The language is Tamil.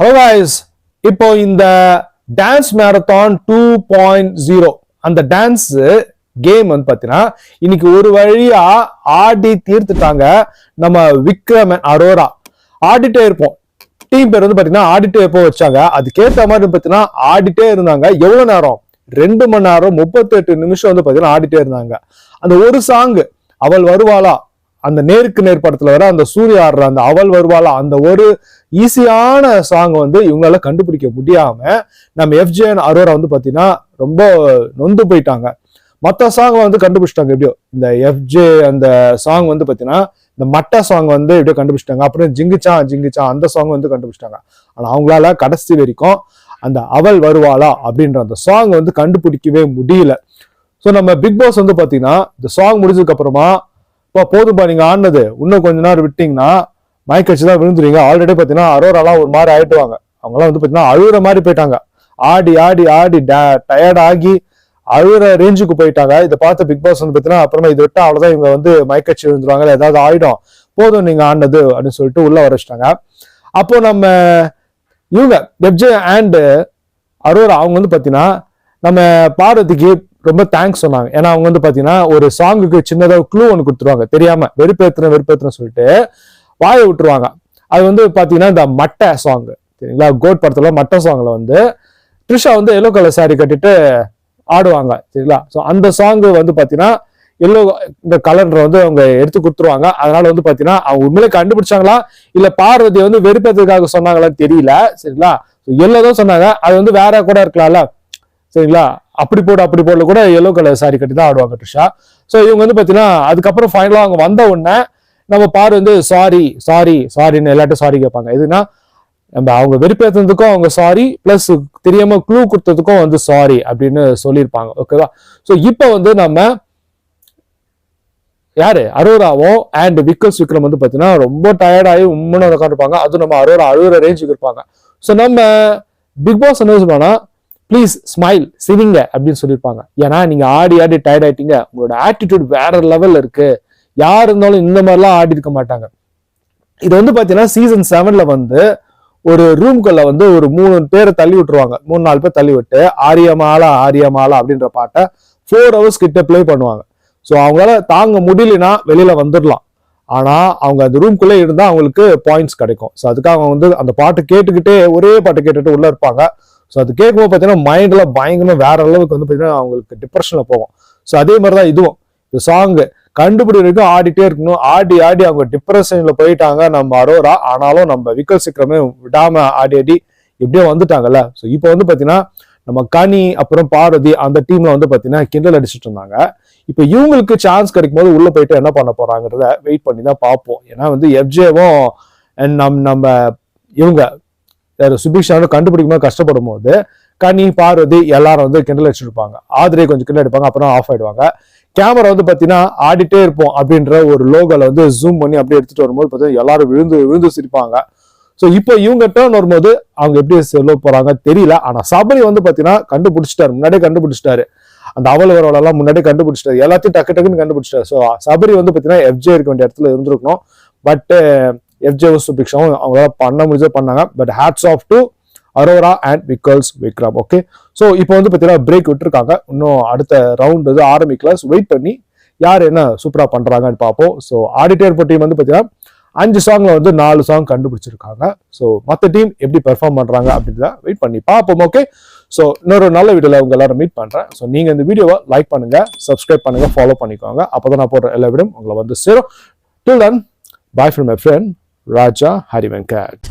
ஹலோ காய்ஸ் இப்போ இந்த dance marathon two point zero அந்த டான்ஸ் கேம் வந்து பார்த்தீங்கன்னா இன்னைக்கு ஒரு வழியா ஆடி தீர்த்துட்டாங்க நம்ம விக்ரமன் அரோரா. ஆடிட்டே இருப்போம். டீம் பேர் வந்து பார்த்தீங்கன்னா ஆடிட்டே எப்போ வச்சாங்க. அதுக்கேற்ற மாதிரி பார்த்தீங்கன்னா ஆடிட்டே இருந்தாங்க. எவ்வளோ நேரம்? ரெண்டு மணி நேரம் முப்பத்தெட்டு நிமிஷம் வந்து பார்த்தீங்கன்னா ஆடிட்டே இருந்தாங்க. அந்த ஒரு சாங் அவள் வருவாளா? அந்த நேருக்கு நேர் படத்துல வர அந்த சூர்யா ஆடுற அந்த அவள் வருவாளா அந்த ஒரு ஈஸியான சாங் வந்து இவங்களால கண்டுபிடிக்க முடியாம நம்ம எஃப்ஜேஎன் அரோரா வந்து பாத்தீங்கன்னா ரொம்ப நொந்து போயிட்டாங்க. மற்ற சாங் வந்து கண்டுபிடிச்சிட்டாங்க எப்படியோ. இந்த எஃப்ஜே அந்த சாங் வந்து பாத்தீங்கன்னா இந்த மட்ட சாங் வந்து எப்படியோ கண்டுபிடிச்சிட்டாங்க. அப்புறம் ஜிங்குச்சா ஜிங்குச்சா அந்த சாங் வந்து கண்டுபிடிச்சிட்டாங்க. ஆனா அவங்களால கடைசி வரைக்கும் அந்த அவள் வருவாளா அப்படின்ற அந்த சாங் வந்து கண்டுபிடிக்கவே முடியல. ஸோ நம்ம பிக் பாஸ் வந்து பாத்தீங்கன்னா இந்த சாங் முடிஞ்சதுக்கு அப்புறமா இப்போ போதும்பா நீங்கள் ஆடினது. இன்னும் கொஞ்ச நேரம் விட்டீங்கன்னா மயக்கடிச்சு தான் விழுந்துருவீங்க. ஆல்ரெடி பார்த்தீங்கன்னா அரோராலாம் ஒரு மாதிரி ஆயிட்டுவாங்க. அவங்களாம் வந்து பார்த்தீங்கன்னா அழுகிற மாதிரி போயிட்டாங்க. ஆடி ஆடி ஆடி டயர்ட் ஆகி அழுகிற ரேஞ்சுக்கு போயிட்டாங்க. இதை பார்த்த பிக் பாஸ் வந்து பார்த்தீங்கன்னா அப்புறமா இதை விட்டா அவ்வளோதான் இவங்க வந்து மயக்கடிச்சு விழுந்துருவாங்க ஏதாவது ஆயிடும். போதும் நீங்கள் ஆடினது அப்படின்னு சொல்லிட்டு உள்ள வர வச்சிட்டாங்க. அப்போ நம்ம இவங்க வெப்ஜே அண்டு அரோரா அவங்க வந்து பார்த்தீங்கன்னா நம்ம பார்வதிக்கு ரொம்ப தேங்க்ஸ் சொன்னாங்க. ஏன்னா அவங்க வந்து பார்த்தீங்கன்னா ஒரு சாங்குக்கு சின்னதாக க்ளூ ஒன்று கொடுத்துருவாங்க. தெரியாமல் வெறுப்பேற்றுன வெறுப்பேத்துன சொல்லிட்டு வாயை விட்டுருவாங்க. அது வந்து பார்த்தீங்கன்னா இந்த மட்டை சாங் சரிங்களா? கோட் படத்தில் மட்டை சாங்ல வந்து த்ரிஷா வந்து எல்லோ கலர் சாரி கட்டிட்டு ஆடுவாங்க. சரிங்களா? ஸோ அந்த சாங் வந்து பார்த்தீங்கன்னா எல்லோ இந்த கலர் வந்து அவங்க எடுத்து கொடுத்துருவாங்க. அதனால வந்து பார்த்தீங்கன்னா அவங்க உண்மையிலே கண்டுபிடிச்சாங்களா? இல்லை பார்வதி வந்து வெறுப்பேற்றதுக்காக சொன்னாங்களான்னு தெரியல. சரிங்களா? எல்லோ தான் சொன்னாங்க. அது வந்து வேற கூட இருக்கலாம்ல. சரிங்களா? அப்படி போடு அப்படி போடல கூட எல்லோ கலர் சாரி கட்டி தான் ஆடுவாங்க ட்ரிஷா. ஸோ இவங்க வந்து பார்த்தீங்கன்னா அதுக்கப்புறம் ஃபைனலாக அவங்க வந்த உடனே நம்ம பாரு வந்து சாரி சாரி சாரின்னு எல்லாட்டும் சாரி கேட்பாங்க. எதுனா நம்ம அவங்க வெறுப்பேற்றுனதுக்கும் அவங்க சாரி ப்ளஸ் தெரியாம க்ளூ கொடுத்ததுக்கும் வந்து சாரி அப்படின்னு சொல்லியிருப்பாங்க ஓகேவா ஸோ இப்போ வந்து நம்ம யாரு? அரோராவும் அண்ட் விக்கல்ஸ் விக்ரம் வந்து பார்த்தீங்கன்னா ரொம்ப டயர்டாகி உண்மையான உட்காந்துருப்பாங்க அதுவும் நம்ம அரோரா அழுகுற ரேஞ்சுக்கு இருப்பாங்க. ஸோ நம்ம பிக் பாஸ் என்ன சொல்லுவாங்கன்னா ப்ளீஸ் ஸ்மைல் சிரிங்க அப்படின்னு சொல்லியிருப்பாங்க. ஏன்னா நீங்க ஆடி ஆடி டயர்ட் ஆயிட்டீங்க. உங்களோட ஆட்டிடியூட் வேற லெவல்ல இருக்கு. யார் இருந்தாலும் இந்த மாதிரிலாம் ஆடி இருக்க மாட்டாங்க. இது வந்து பாத்தீங்கன்னா சீசன் செவன்ல வந்து ஒரு ரூம்குள்ள வந்து ஒரு மூணு பேரை தள்ளி விட்டுருவாங்க. மூணு நாலு பேர் தள்ளி விட்டு ஆரியமாலா ஆரியமாலா அப்படின்ற பாட்டை ஃபோர் ஹவர்ஸ் கிட்ட ப்ளே பண்ணுவாங்க. ஸோ அவங்களால தாங்க முடியலனா வெளியில வந்துடலாம். ஆனா அவங்க அந்த ரூம்குள்ளே இருந்தா அவங்களுக்கு பாயிண்ட்ஸ் கிடைக்கும். ஸோ அதுக்காக அவங்க வந்து அந்த பாட்டு கேட்டுக்கிட்டே ஒரே பாட்டு கேட்டுட்டு உள்ள இருப்பாங்க. ஸோ அது கேட்கும்போது பார்த்தீங்கன்னா மைண்டில் பயங்கரமா வேற அளவுக்கு வந்து பார்த்தீங்கன்னா அவங்களுக்கு டிப்ரெஷனில் போகும். ஸோ அதே மாதிரி தான் இதுவும். இந்த சாங்கு கண்டுபிடி வரைக்கும் ஆடிட்டே இருக்கணும். ஆடி ஆடி அவங்க டிப்ரெஷனில் போயிட்டாங்க நம்ம அரோரா. ஆனாலும் நம்ம விக்கல் சீக்கிரமே விடாம ஆடி ஆடி எப்படியோ வந்துட்டாங்கல்ல. ஸோ இப்போ வந்து பார்த்தீங்கன்னா நம்ம கனி அப்புறம் பார்வதி அந்த டீம்ல வந்து பார்த்தீங்கன்னா கிண்டல் அடிச்சிட்டு இருந்தாங்க. இப்போ இவங்களுக்கு சான்ஸ் கிடைக்கும் போது உள்ள போயிட்டு என்ன பண்ண போறாங்கிறத வெயிட் பண்ணி தான் பார்ப்போம். ஏன்னா வந்து எஃப்ஜேவும் நம் நம்ம இவங்க சுபிக்ஷாவும் கண்டுபிடிக்கும் கஷ்டப்படும் போது கனி பார்வதி எல்லாரும் வந்து கிண்டல் அடிச்சிருப்பாங்க. ஆதிரை கொஞ்சம் கிண்டல் அடிப்பாங்க அப்புறம் ஆஃப் ஆயிடுவாங்க. கேமரா வந்து பார்த்தீங்கன்னா ஆடிட்டே இருப்போம் அப்படின்ற ஒரு லோகோல வந்து ஜூம் பண்ணி அப்படியே எடுத்துட்டு வரும்போது பார்த்தீங்கன்னா எல்லாரும் விழுந்து விழுந்து சிரிப்பாங்க. ஸோ இப்போ இவங்க டேர்ன் வரும்போது அவங்க எப்படி செல்ல போறாங்க தெரியல. ஆனால் சபரி வந்து பார்த்தீங்கன்னா கண்டுபிடிச்சிட்டாரு. முன்னாடியே கண்டுபிடிச்சிட்டாரு. அந்த அவல வரவளெல்லாம் முன்னாடியே கண்டுபிடிச்சிட்டாரு. எல்லாத்தையும் டக்கு டக்குன்னு கண்டுபிடிச்சிட்டாரு. ஸோ சபரி வந்து பார்த்தீங்கன்னா எஃப்ஜே இருக்க வேண்டிய இடத்துல இருந்திருக்கணும். பட்டு எஃப்ஜேவும் சுபிக்ஷாவும் அவங்களால பண்ண முடிஞ்சது பண்ணாங்க. But hats off to Aurora and Vikkals Vikram okay so இப்போ வந்து பார்த்தீங்கன்னா பிரேக் விட்டுருக்காங்க. இன்னும் அடுத்த ரவுண்ட் வந்து ஆரம்பிக்கல. வெயிட் பண்ணி யார் என்ன சூப்பராக பண்ணுறாங்கன்னு பார்ப்போம். ஸோ ஆடிட்டர் டீம் வந்து பார்த்தீங்கன்னா அஞ்சு சாங்கில் வந்து நாலு சாங் கண்டுபிடிச்சிருக்காங்க. ஸோ மற்ற டீம் எப்படி பெர்ஃபார்ம் பண்ணுறாங்க அப்படின்றத வெயிட் பண்ணி பார்ப்போம் ஓகே ஸோ இன்னொரு நல்ல வீடியோவில் உங்கள் எல்லாரும் மீட் பண்ணுறேன் ஸோ நீங்கள் இந்த வீடியோவை லைக் பண்ணுங்கள் சப்ஸ்கிரைப் பண்ணுங்கள் ஃபாலோ பண்ணிக்கோங்க. அப்போ தான் நான் போடுற எல்லா வீடும் உங்களை வந்து சேரும். Till then bye from my friend Raja Harivenkat